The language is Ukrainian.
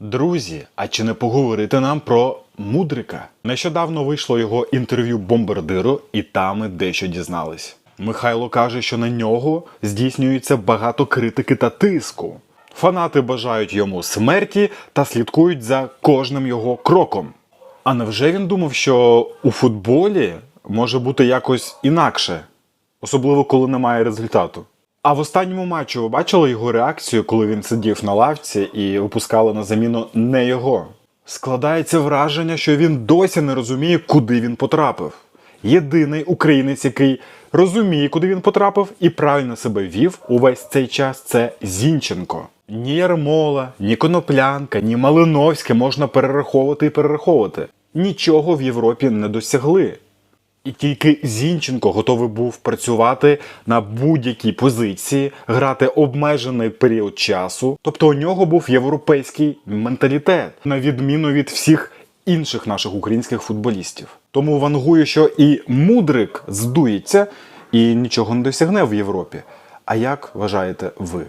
Друзі, а чи не поговорити нам про мудрика? Нещодавно вийшло його інтерв'ю бомбардиру, і там ми дещо дізнались. Михайло каже, що на нього здійснюється багато критики та тиску. Фанати бажають йому смерті та слідкують за кожним його кроком. А невже він думав, що у футболі може бути якось інакше, особливо коли немає результату? А в останньому матчі ви бачили його реакцію, коли він сидів на лавці і випускали на заміну не його? Складається враження, що він досі не розуміє, куди він потрапив. Єдиний українець, який розуміє, куди він потрапив, і правильно себе вів увесь цей час, це Зінченко. Ні Ярмола, ні Коноплянка, ні Малиновське можна перераховувати і перераховувати. Нічого в Європі не досягли. І тільки Зінченко готовий був працювати на будь-якій позиції, грати обмежений період часу. Тобто у нього був європейський менталітет, на відміну від всіх інших наших українських футболістів. Тому вангую, що і мудрик здується і нічого не досягне в Європі. А як вважаєте ви?